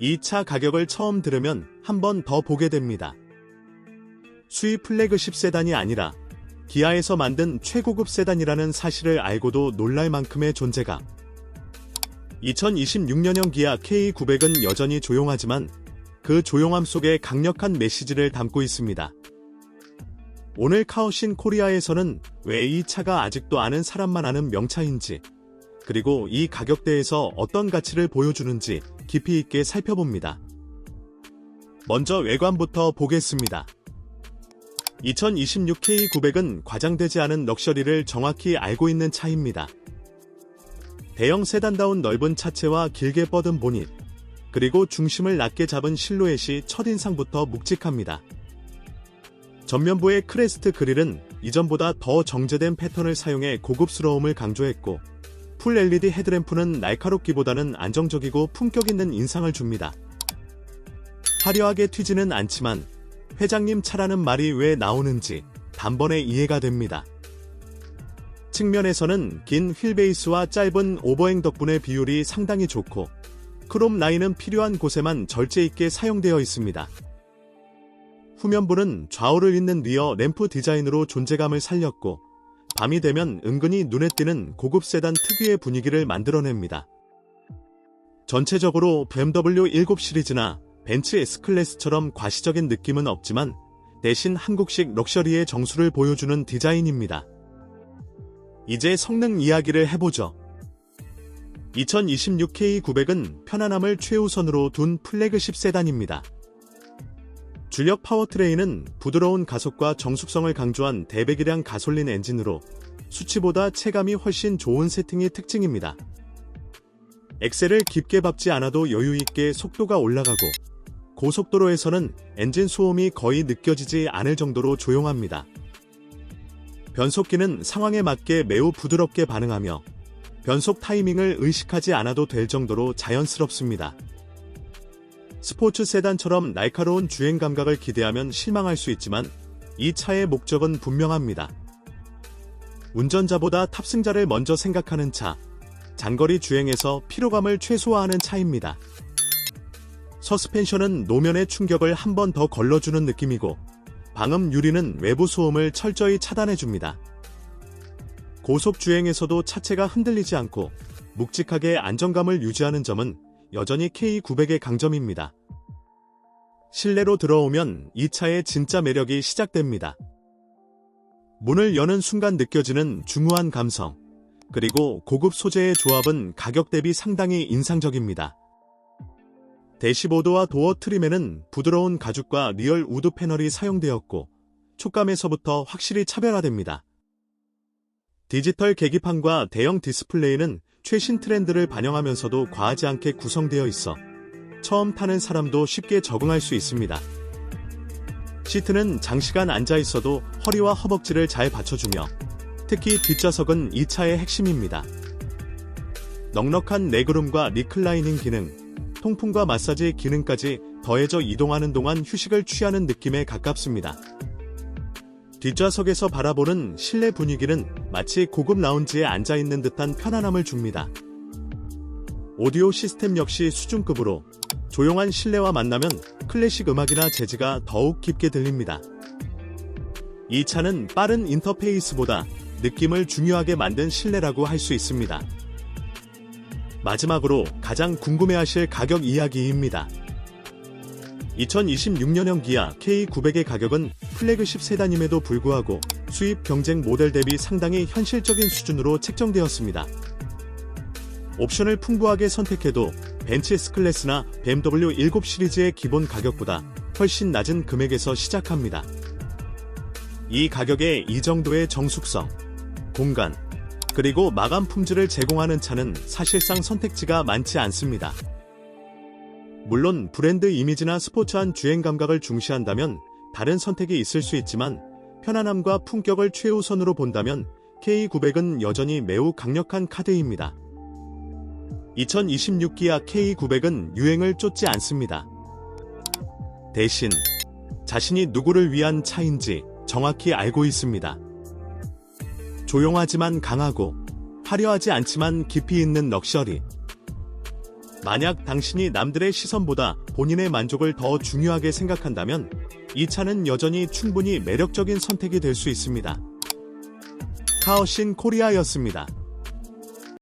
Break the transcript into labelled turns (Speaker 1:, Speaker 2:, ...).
Speaker 1: 이 차 가격을 처음 들으면 한 번 더 보게 됩니다. 수입 플래그십 세단이 아니라 기아에서 만든 최고급 세단이라는 사실을 알고도 놀랄 만큼의 존재감. 2026년형 기아 K900은 여전히 조용하지만 그 조용함 속에 강력한 메시지를 담고 있습니다. 오늘 카오신 코리아에서는 왜 이 차가 아직도 아는 사람만 아는 명차인지, 그리고 이 가격대에서 어떤 가치를 보여주는지 깊이 있게 살펴봅니다. 먼저 외관부터 보겠습니다. 2026 K900은 과장되지 않은 럭셔리를 정확히 알고 있는 차입니다. 대형 세단다운 넓은 차체와 길게 뻗은 보닛, 그리고 중심을 낮게 잡은 실루엣이 첫인상부터 묵직합니다. 전면부의 크레스트 그릴은 이전보다 더 정제된 패턴을 사용해 고급스러움을 강조했고, 풀 LED 헤드램프는 날카롭기보다는 안정적이고 품격 있는 인상을 줍니다. 화려하게 튀지는 않지만 회장님 차라는 말이 왜 나오는지 단번에 이해가 됩니다. 측면에서는 긴 휠베이스와 짧은 오버행 덕분에 비율이 상당히 좋고 크롬 라인은 필요한 곳에만 절제 있게 사용되어 있습니다. 후면부는 좌우를 잇는 리어 램프 디자인으로 존재감을 살렸고 밤이 되면 은근히 눈에 띄는 고급 세단 특유의 분위기를 만들어냅니다. 전체적으로 BMW 7 시리즈나 벤츠 S클래스처럼 과시적인 느낌은 없지만 대신 한국식 럭셔리의 정수를 보여주는 디자인입니다. 이제 성능 이야기를 해보죠. 2026 K900은 편안함을 최우선으로 둔 플래그십 세단입니다. 주력 파워트레인은 부드러운 가속과 정숙성을 강조한 대배기량 가솔린 엔진으로 수치보다 체감이 훨씬 좋은 세팅이 특징입니다. 엑셀을 깊게 밟지 않아도 여유있게 속도가 올라가고 고속도로에서는 엔진 소음이 거의 느껴지지 않을 정도로 조용합니다. 변속기는 상황에 맞게 매우 부드럽게 반응하며 변속 타이밍을 의식하지 않아도 될 정도로 자연스럽습니다. 스포츠 세단처럼 날카로운 주행 감각을 기대하면 실망할 수 있지만 이 차의 목적은 분명합니다. 운전자보다 탑승자를 먼저 생각하는 차, 장거리 주행에서 피로감을 최소화하는 차입니다. 서스펜션은 노면의 충격을 한 번 더 걸러주는 느낌이고 방음 유리는 외부 소음을 철저히 차단해줍니다. 고속 주행에서도 차체가 흔들리지 않고 묵직하게 안정감을 유지하는 점은 여전히 K900의 강점입니다. 실내로 들어오면 이 차의 진짜 매력이 시작됩니다. 문을 여는 순간 느껴지는 중후한 감성, 그리고 고급 소재의 조합은 가격 대비 상당히 인상적입니다. 대시보드와 도어 트림에는 부드러운 가죽과 리얼 우드 패널이 사용되었고 촉감에서부터 확실히 차별화됩니다. 디지털 계기판과 대형 디스플레이는 최신 트렌드를 반영하면서도 과하지 않게 구성되어 있어 처음 타는 사람도 쉽게 적응할 수 있습니다. 시트는 장시간 앉아 있어도 허리와 허벅지를 잘 받쳐주며 특히 뒷좌석은 이 차의 핵심입니다. 넉넉한 레그룸과 리클라이닝 기능, 통풍과 마사지 기능까지 더해져 이동하는 동안 휴식을 취하는 느낌에 가깝습니다. 뒷좌석에서 바라보는 실내 분위기는 마치 고급 라운지에 앉아있는 듯한 편안함을 줍니다. 오디오 시스템 역시 수준급으로 조용한 실내와 만나면 클래식 음악이나 재즈가 더욱 깊게 들립니다. 이 차는 빠른 인터페이스보다 느낌을 중요하게 만든 실내라고 할 수 있습니다. 마지막으로 가장 궁금해하실 가격 이야기입니다. 2026년형 기아 K900의 가격은 플래그십 세단임에도 불구하고 수입 경쟁 모델 대비 상당히 현실적인 수준으로 책정되었습니다. 옵션을 풍부하게 선택해도 벤츠 S클래스나 BMW 7 시리즈의 기본 가격보다 훨씬 낮은 금액에서 시작합니다. 이 가격에 이 정도의 정숙성, 공간, 그리고 마감 품질을 제공하는 차는 사실상 선택지가 많지 않습니다. 물론 브랜드 이미지나 스포츠한 주행 감각을 중시한다면 다른 선택이 있을 수 있지만 편안함과 품격을 최우선으로 본다면 K900은 여전히 매우 강력한 카드입니다. 2026 기아 K900은 유행을 쫓지 않습니다. 대신 자신이 누구를 위한 차인지 정확히 알고 있습니다. 조용하지만 강하고 화려하지 않지만 깊이 있는 럭셔리. 만약 당신이 남들의 시선보다 본인의 만족을 더 중요하게 생각한다면 이 차는 여전히 충분히 매력적인 선택이 될 수 있습니다. 카오신 코리아였습니다.